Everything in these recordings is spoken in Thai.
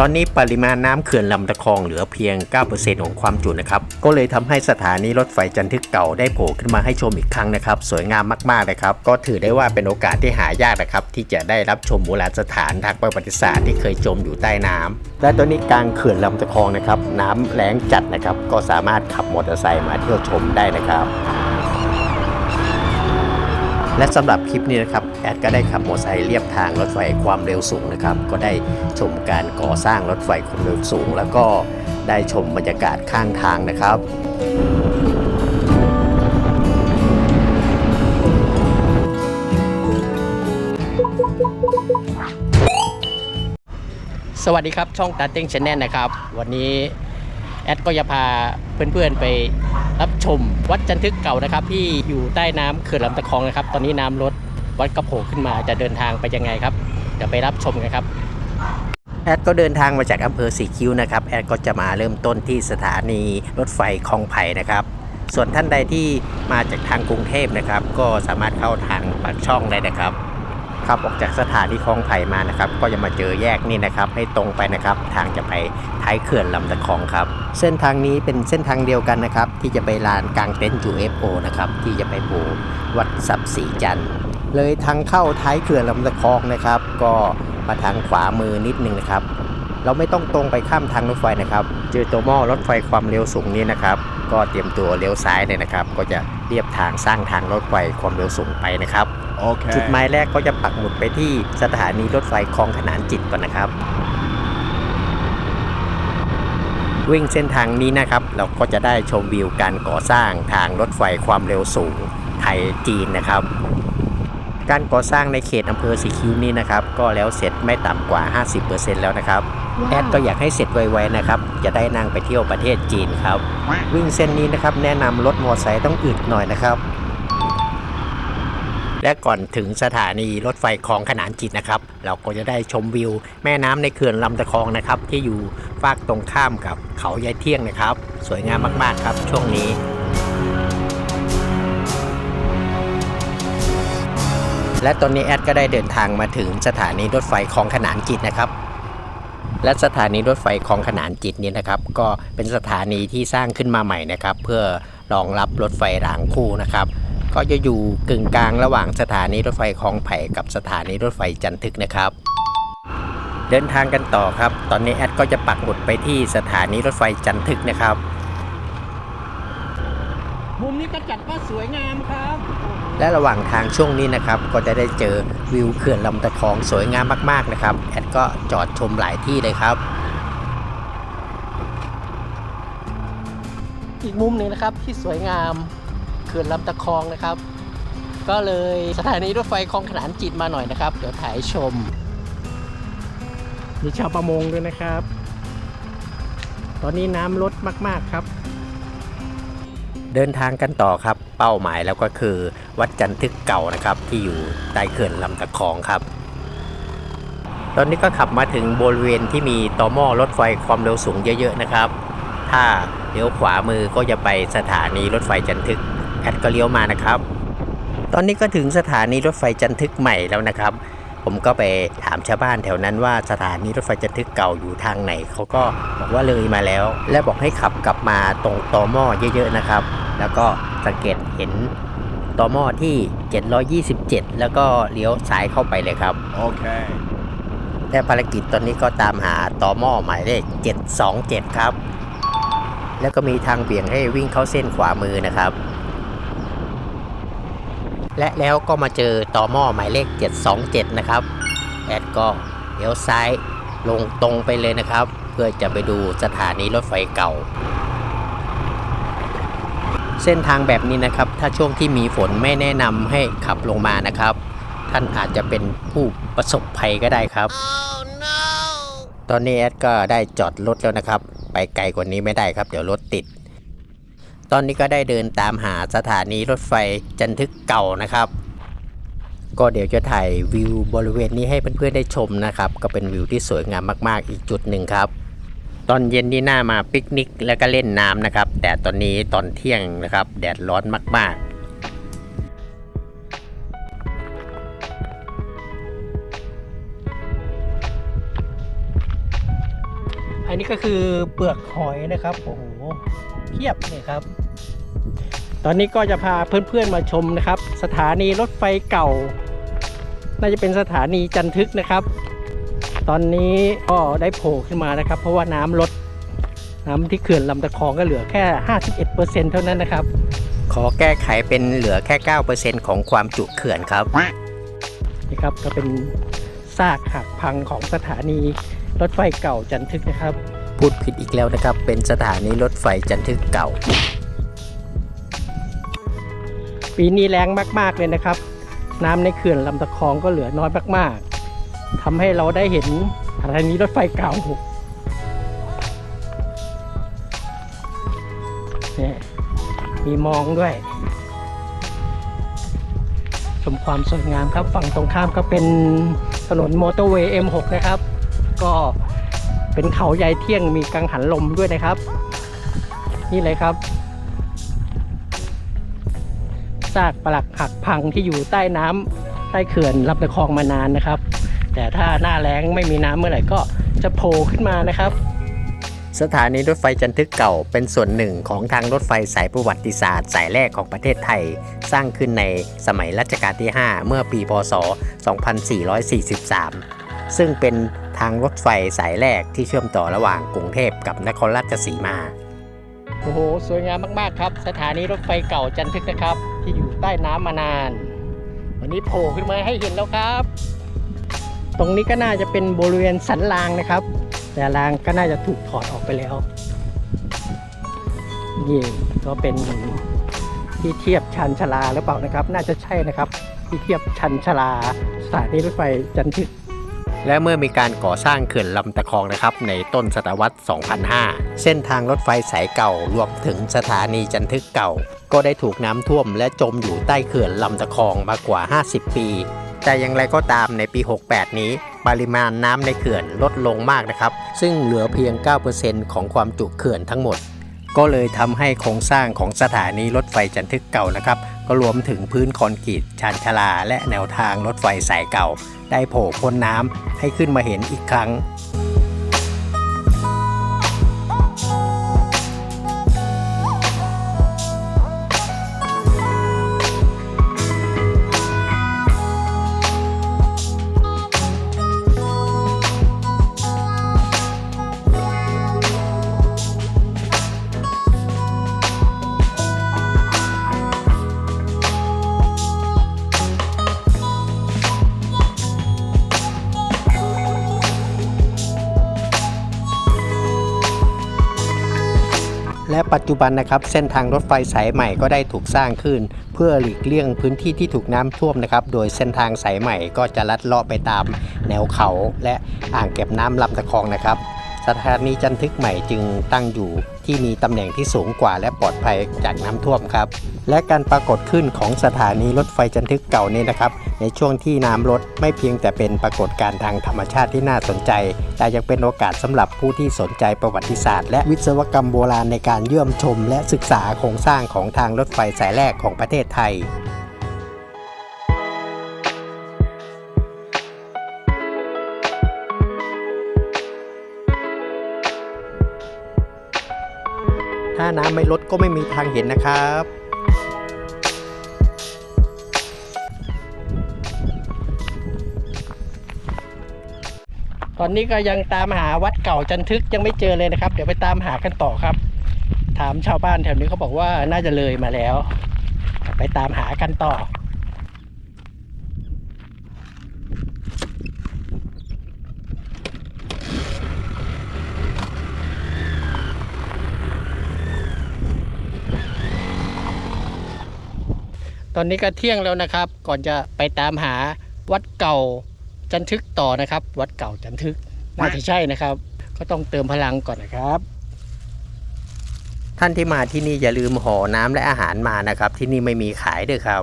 ตอนนี้ปริมาณน้ำเขื่อนลำตะคองเหลือเพียง 9%ของความจุนะครับ ก็เลยทำให้สถานีรถไฟจันทึกเก่าได้โผล่ขึ้นมาให้ชมอีกครั้งนะครับ สวยงามมากๆเลยครับ ก็ถือได้ว่าเป็นโอกาสที่หายากนะครับ ที่จะได้รับชมโบราณสถานทางประวัติศาสตร์ที่เคยจมอยู่ใต้น้ำและตอนนี้กลางเขื่อนลำตะคองนะครับ น้ำแรงจัดนะครับ ก็สามารถขับมอเตอร์ไซค์มาเที่ยวชมได้นะครับ และสำหรับคลิปนี้นะครับแอดก็ได้ขับมอเตอร์ไซค์เลียบทางรถไฟความเร็วสูงนะครับ ก็ได้ชมการก่อสร้างรถไฟความเร็วสูง แล้วก็ได้ชมบรรยากาศข้างทางนะครับสวัสดีครับ ช่องตาเต้งชแนลนะครับ วันนี้ แอดก็จะพาเพื่อนๆไป รับชมวัดจันทึกเก่านะครับ ที่อยู่ใต้น้ำเขื่อนลำตะคองนะครับ ตอนนี้น้ำลดวัดกระโผล่ขึ้นมาจะเดินทางไปยังไงครับเดี๋ยวไปรับชมกันครับแอดก็เดินทางมาจากอำเภอสีคิ้วนะครับแอดก็จะมาเริ่มต้นที่สถานีรถไฟคลองไผ่นะครับ ส่วนท่านใดที่มาจากทางกรุงเทพนะครับ ก็สามารถเข้าทางปากช่องได้นะครับ ขับออกจากสถานีคลองไผ่มานะครับ ก็จะมาเจอแยกนี่นะครับ ให้ตรงไปนะครับ ทางจะไปท้ายเขื่อนลำตะคองครับ เส้นทางนี้เป็นเส้นทางเดียวกันนะครับ ที่จะไปลานกลางเต็นท์ UFO นะครับ ที่จะไปปูวัดสับสีจันทร์เลยทางเข้าท้ายเขื่อนลำตะคองนะครับ ก็มาทางขวามือนิดนึงนะครับ เราไม่ต้องตรงไปข้ามทางรถไฟนะครับ เจอตัวหม้อรถไฟความเร็วสูงนี้นะครับ ก็เตรียมตัวเลี้ยวซ้ายเลยนะครับ ก็จะเรียบทางสร้างทางรถไฟความเร็วสูงไปนะครับ Okay. จุดหมายแรกก็จะปักหมุดไปที่สถานีรถไฟคลองขนานจิตก่อนนะครับ วิ่งเส้นทางนี้นะครับ เราก็จะได้ชมวิวการก่อสร้างทางรถไฟความเร็วสูงไทยจีนนะครับ การก่อสร้างในเขตอำเภอสีคิ้วนี้นะครับ ก็แล้วเสร็จไม่ต่ำกว่า 50%แล้วนะครับ แอดก็อยากให้เสร็จไวๆนะครับ จะได้นั่งไปเที่ยวประเทศจีนครับ วิ่งเส้นนี้นะครับแนะนำรถมอเตอร์ไซค์ต้องอึดหน่อยนะครับ และก่อนถึงสถานีรถไฟคลองขนานจิตนะครับ เราก็จะได้ชมวิว แม่น้ำในเขื่อนลำตะคองนะครับ ที่อยู่ฝากตรงข้ามกับเขายายเที่ยงนะครับ สวยงามมากๆครับ ช่วงนี้ และตอนนี้แอดก็ได้เดินทางมาถึงสถานีรถไฟคลองขนานจิตนะครับ และสถานีรถไฟคลองขนานจิตนี้นะครับ ก็เป็นสถานีที่สร้างขึ้นมาใหม่นะครับ เพื่อรองรับรถไฟรางคู่นะครับก็จะอยู่กึ่งกลางระหว่างสถานีรถไฟคลองไผ่กับสถานีรถไฟจันทึกนะครับ เดินทางกันต่อครับ ตอนนี้แอดก็จะปักหมุดไปที่สถานีรถไฟจันทึกนะครับ นี้ก็จัดว่าสวยงามครับ และระหว่างทางช่วงนี้นะครับ ก็จะได้เจอวิวเขื่อนลำตะคองสวยงามมากๆนะครับ แอดก็จอดชมหลายที่เลยครับ อีกมุมหนึ่งนะครับที่สวยงามเขื่อนลำตะคองนะครับ ก็เลยสถานีรถไฟคลองขนานจิตมาหน่อยนะครับ เดี๋ยวถ่ายชม มีชาวประมงด้วยนะครับ ตอนนี้น้ำลดมากๆครับ เดินทางกันต่อครับ เป้าหมายแล้วก็คือ วัดจันทึกเก่านะครับ ที่อยู่ใต้เขื่อนลำตะคองครับ ตอนนี้ก็ขับมาถึงบริเวณที่มีต่อหม้อรถไฟความเร็วสูงเยอะ ๆ นะครับ ถ้าเลี้ยวขวามือก็จะไปสถานีรถไฟจันทึกแอดก็เลี้ยวมานะครับ ตอนนี้ก็ถึงสถานีรถไฟจันทึกใหม่แล้วนะครับ ผมก็ไปถามชาวบ้านแถวนั้นว่าสถานีรถไฟจันทึกเก่าอยู่ทางไหน เขาก็บอกว่าเลยมาแล้ว และบอกให้ขับกลับมาตรงตอหม้อเยอะๆนะครับ แล้วก็สังเกตเห็นตอหม้อที่ 727 แล้วก็เลี้ยวซ้ายเข้าไปเลยครับ Okay. และภารกิจตอนนี้ก็ตามหาต่อหม้อหมายเลข 727 ครับ แล้วก็มีทางเบี่ยงให้วิ่งเข้าเส้นขวามือนะครับ และแล้วก็มาเจอต่อหม้อหมายเลข 727 นะครับ แอดก็เลี้ยวซ้ายลงตรงไปเลยนะครับ เพื่อจะไปดูสถานีรถไฟเก่า เส้นทางแบบนี้นะครับ ถ้าช่วงที่มีฝนไม่แนะนำให้ขับลงมานะครับ ท่านอาจจะเป็นผู้ประสบภัยก็ได้ครับตอนนี้แอดก็ได้จอดรถแล้วนะครับ ไปไกลกว่านี้ไม่ได้ครับ เดี๋ยวรถติด ตอนนี้ก็ได้เดินตามหาสถานีรถไฟจันทึกเก่านะครับ ก็เดี๋ยวจะถ่ายวิวบริเวณนี้ให้เพื่อนๆได้ชมนะครับ ก็เป็นวิวที่สวยงามมากๆ อีกจุดหนึ่งครับ ตอนเย็นนี่น่ามาปิกนิกแล้วก็เล่นน้ำนะครับ แต่ตอนนี้ตอนเที่ยงนะครับ แดดร้อนมาก ๆอันนี้ก็คือเปลือกหอยนะครับโอ้โหเพียบเลยครับ ตอนนี้ก็จะพาเพื่อนๆมาชมนะครับ สถานีรถไฟเก่า น่าจะเป็นสถานีจันทึกนะครับ ตอนนี้ก็ได้โผล่ขึ้นมานะครับ เพราะว่าน้ำลดน้ำที่เขื่อนลำตะคองก็เหลือแค่ 51%เท่านั้นนะครับ ขอแก้ไขเป็นเหลือแค่ 9%ของความจุเขื่อนครับ นี่ครับก็เป็นซากหักพังของสถานีรถไฟเก่าจันทึกนะครับ พูดผิดอีกแล้วนะครับ เป็นสถานีรถไฟจันทึกเก่า ปีนี้แรงมาก ๆ เลยนะครับ น้ำในเขื่อนลำตะคองก็เหลือน้อยมาก ๆ ทำให้เราได้เห็นสถานีรถไฟเก่าเนี่ยมีมองด้วย ชมความสวยงามครับ ฝั่งตรงข้ามก็เป็นถนนมอเตอร์เวย์ M6 นะครับ ก็เป็นเขาใหญ่เที่ยงมีกังหันลมด้วยนะครับ นี่เลยครับซากปลักหักพังที่อยู่ใต้น้ำใต้เขื่อนลำตะคองมานานนะครับ แต่ถ้าหน้าแล้งไม่มีน้ำเมื่อไหร่ก็จะโผล่ขึ้นมานะครับ สถานีรถไฟจันทึกเก่าเป็นส่วนหนึ่งของทางรถไฟสายประวัติศาสตร์ สายแรกของประเทศไทย สร้างขึ้นในสมัยรัชกาลที่ 5 เมื่อปีพศ 2443 ซึ่งเป็นทางรถไฟสายแรกที่เชื่อมต่อระหว่างกรุงเทพกับนครราชสีมาโอ้โห สวยงามมาก ๆ ครับ สถานีรถไฟเก่าจันทึกนะครับ ที่อยู่ใต้น้ำมานาน วันนี้โผล่ขึ้นมาให้เห็นแล้วครับ ตรงนี้ก็น่าจะเป็นบริเวณสันรางนะครับ แต่รางก็น่าจะถูกถอดออกไปแล้วนี่ก็เป็นที่เทียบชันชลาหรือเปล่านะครับ น่าจะใช่นะครับ ที่เทียบชันชลาสถานีรถไฟจันทึกและเมื่อมีการก่อสร้างเขื่อนลำตะคองนะครับ ในต้นศตวรรษ 2005 เส้นทางรถไฟสายเก่ารวมถึงสถานีจันทึกเก่า ก็ได้ถูกน้ำท่วมและจมอยู่ใต้เขื่อนลำตะคองมากว่า 50 ปี แต่อย่างไรก็ตามในปี 68 นี้ ปริมาณน้ำในเขื่อนลดลงมากนะครับ ซึ่งเหลือเพียง 9%ของความจุเขื่อนทั้งหมด ก็เลยทำให้โครงสร้างของสถานีรถไฟจันทึกเก่านะครับ ก็รวมถึงพื้นคอนกรีตชานชาลา และแนวทางรถไฟสายเก่า ได้โผล่พ้นน้ำให้ขึ้นมาเห็นอีกครั้ง ปัจจุบันนะครับเส้นทางรถไฟสายใหม่ก็ได้ถูกสร้างขึ้น เพื่อหลีกเลี่ยงพื้นที่ที่ถูกน้ำท่วมนะครับ โดยเส้นทางสายใหม่ก็จะลัดเลาะไปตามแนวเขาและอ่างเก็บน้ำลำตะคองนะครับ สถานีจันทึกใหม่จึงตั้งอยู่ที่มีตำแหน่งที่สูงกว่าและปลอดภัยจากน้ำท่วมครับ และการปรากฏขึ้นของสถานีรถไฟจันทึกเก่านี้นะครับ ในช่วงที่น้ำลดไม่เพียงแต่เป็นปรากฏการณ์ทางธรรมชาติที่น่าสนใจ แต่ยังเป็นโอกาสสำหรับผู้ที่สนใจประวัติศาสตร์ และวิศวกรรมโบราณในการเยี่ยมชม และศึกษาโครงสร้างของทางรถไฟสายแรกของประเทศไทย น้ำไม่ลดก็ไม่มีทางเห็นนะครับ ตอนนี้ก็ยังตามหาวัดเก่าจันทึกยังไม่เจอเลยนะครับ เดี๋ยวไปตามหากันต่อครับ ถามชาวบ้านแถวนี้เขาบอกว่าน่าจะเลยมาแล้ว ไปตามหากันต่อ ตอนนี้ก็เที่ยงแล้วนะครับ ก่อนจะไปตามหาวัดเก่าจันทึกต่อนะครับ วัดเก่าจันทึกน่าจะใช่นะครับ ก็ต้องเติมพลังก่อนนะครับ ท่านที่มาที่นี่อย่าลืมห่อน้ำและอาหารมานะครับ ที่นี่ไม่มีขายด้วยครับ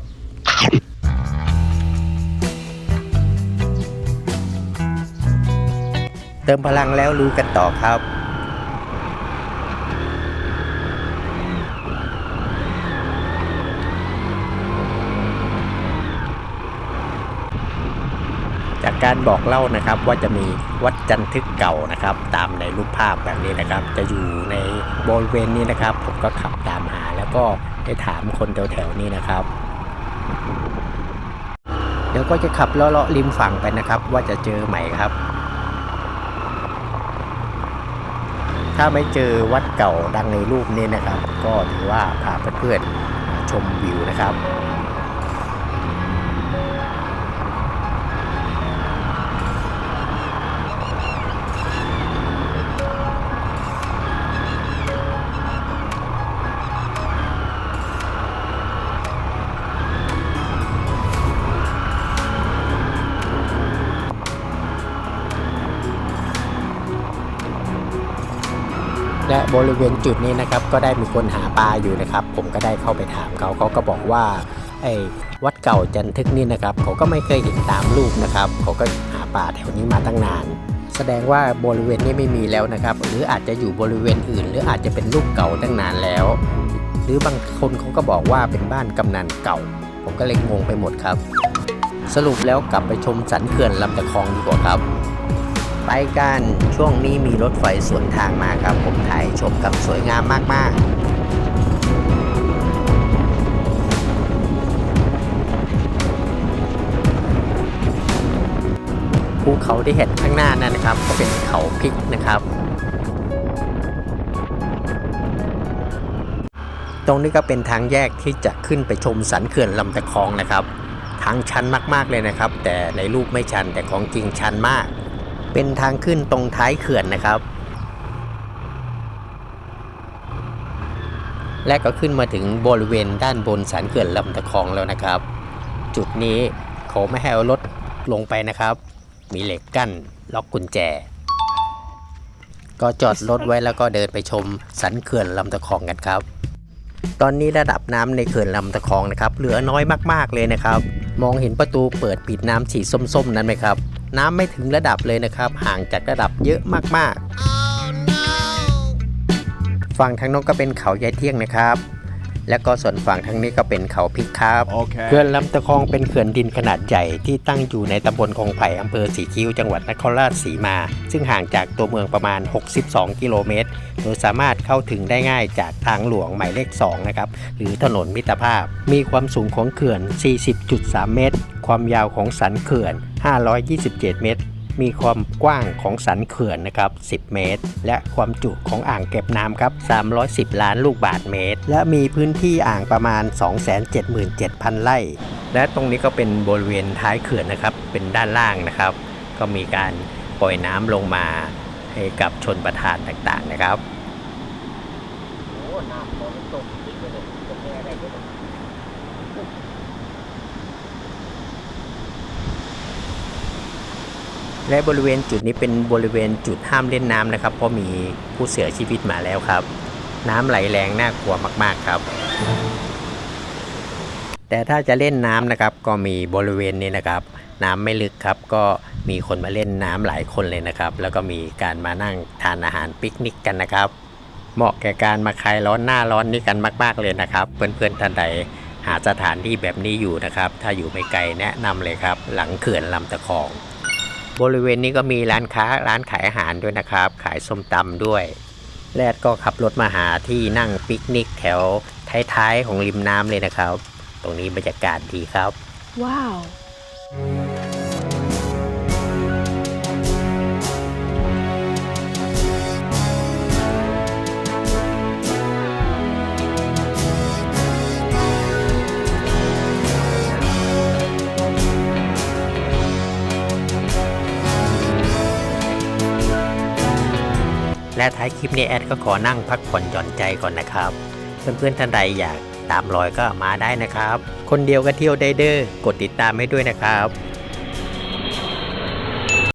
เติมพลังแล้วรู้กันต่อครับ จากการบอกเล่านะครับ ว่าจะมีวัดจันทึกเก่านะครับ ตามในรูปภาพแบบนี้นะครับ จะอยู่ในบริเวณนี้นะครับ ผมก็ขับตามหาแล้วก็ได้ถามคนแถวๆนี้นะครับเดี๋ยวก็จะขับเลาะๆริมฝั่งไปนะครับ ว่าจะเจอไหมครับ ถ้าไม่เจอวัดเก่าดังในรูปนี้นะครับ ก็ถือว่าพาเพื่อนๆชมวิวนะครับ บริเวณจุดนี้นะครับก็ได้มีคนหาปลาอยู่นะครับ ผมก็ได้เข้าไปถามเขาเขาก็บอกว่าไอ้วัดเก่าจันทึกนี่นะครับเขาก็ไม่เคยเห็นตามรูปนะครับเขาก็หาปลาแถวนี้มาตั้งนาน แสดงว่าบริเวณนี้ไม่มีแล้วนะครับ หรืออาจจะอยู่บริเวณอื่น หรืออาจจะเป็นรูปเก่าตั้งนานแล้ว หรือบางคนเขาก็บอกว่าเป็นบ้านกำนันเก่า ผมก็เลยงงไปหมดครับ สรุปแล้วกลับไปชมสันเขื่อนลำตะคองดีกว่าครับ ไปกันช่วงนี้มีรถไฟสวนทางมาครับ ผมถ่ายชมกับสวยงามมาก ๆภูเขาที่เห็นข้างหน้านั่นนะครับ ก็เป็นเขาพริกนะครับ ตรงนี้ก็เป็นทางแยกที่จะขึ้นไปชมสันเขื่อนลำตะคองนะครับ ทางชันมากๆเลยนะครับ แต่ในรูปไม่ชันแต่ของจริงชันมาก เป็นทางขึ้นตรงท้ายเขื่อนนะครับ และก็ขึ้นมาถึงบริเวณด้านบนสันเขื่อนลำตะคองแล้วนะครับ จุดนี้เขาไม่ให้เอารถลงไปนะครับ มีเหล็กกั้นล็อกกุญแจ ก็จอดรถไว้แล้วก็เดินไปชมสันเขื่อนลำตะคองกันครับ ตอนนี้ระดับน้ำในเขื่อนลำตะคองนะครับ เหลือน้อยมากๆเลยนะครับ มองเห็นประตูเปิดปิดน้ำสีส้มๆนั้นไหมครับ น้ำไม่ถึงระดับเลยนะครับ ห่างจากระดับเยอะมากๆ ฝั่งทางโน้นก็เป็นเขายายเที่ยงนะครับ และก็ส่วนฝั่งทางนี้ก็เป็นเขาพริกครับ Okay. เขื่อนลำตะคองเป็นเขื่อนดินขนาดใหญ่ที่ตั้งอยู่ในตำบลคลองไผ่อำเภอสีคิ้วจังหวัดนครราชสีมา ซึ่งห่างจากตัวเมืองประมาณ 62 กิโลเมตร โดยสามารถเข้าถึงได้ง่ายจากทางหลวงหมายเลข 2 นะครับ หรือถนนมิตรภาพ มีความสูงของเขื่อน 40.3 เมตร ความยาวของสันเขื่อน 527 เมตร มีความกว้างของสันเขื่อนนะครับ 10 เมตร และความจุของอ่างเก็บน้ำครับ 310 ล้านลูกบาศก์เมตร และมีพื้นที่อ่างประมาณ 277,000 ไร่ และตรงนี้ก็เป็นบริเวณท้ายเขื่อนนะครับ เป็นด้านล่างนะครับ ก็มีการปล่อยน้ำลงมาให้กับชนประทานต่างๆนะครับโอ้น้ำตอนตกจริงเลยตกแน่ได้ด้วย และบริเวณจุดนี้เป็นบริเวณจุดห้ามเล่นน้ำนะครับ เพราะมีผู้เสียชีวิตมาแล้วครับ น้ำไหลแรงน่ากลัวมาก ๆครับ แต่ถ้าจะเล่นน้ำนะครับ ก็มีบริเวณนี้นะครับ น้ำไม่ลึกครับ ก็มีคนมาเล่นน้ำหลายคนเลยนะครับ แล้วก็มีการมานั่งทานอาหารปิกนิกกันนะครับ เหมาะแก่การมาคลายร้อนหน้าร้อนนี้กันมาก ๆเลยนะครับ เพื่อนๆท่านใดหาสถานที่แบบนี้อยู่นะครับ ถ้าอยู่ไม่ไกลแนะนำเลยครับ หลังเขื่อนลำตะคอง บริเวณนี้ก็มีร้านค้าร้านขายอาหารด้วยนะครับ ขายส้มตำด้วย แรดก็ขับรถมาหาที่นั่งปิกนิกแถวท้ายๆของริมน้ำเลยนะครับ ตรงนี้บรรยากาศดีครับ Wow. และท้ายคลิปนี้แอดก็ขอนั่งพักผ่อนหย่อนใจก่อนนะครับ เพื่อนๆท่านใดอยากตามรอยก็มาได้นะครับ คนเดียวก็เที่ยวได้เด้อกดติดตามให้ด้วยนะครับ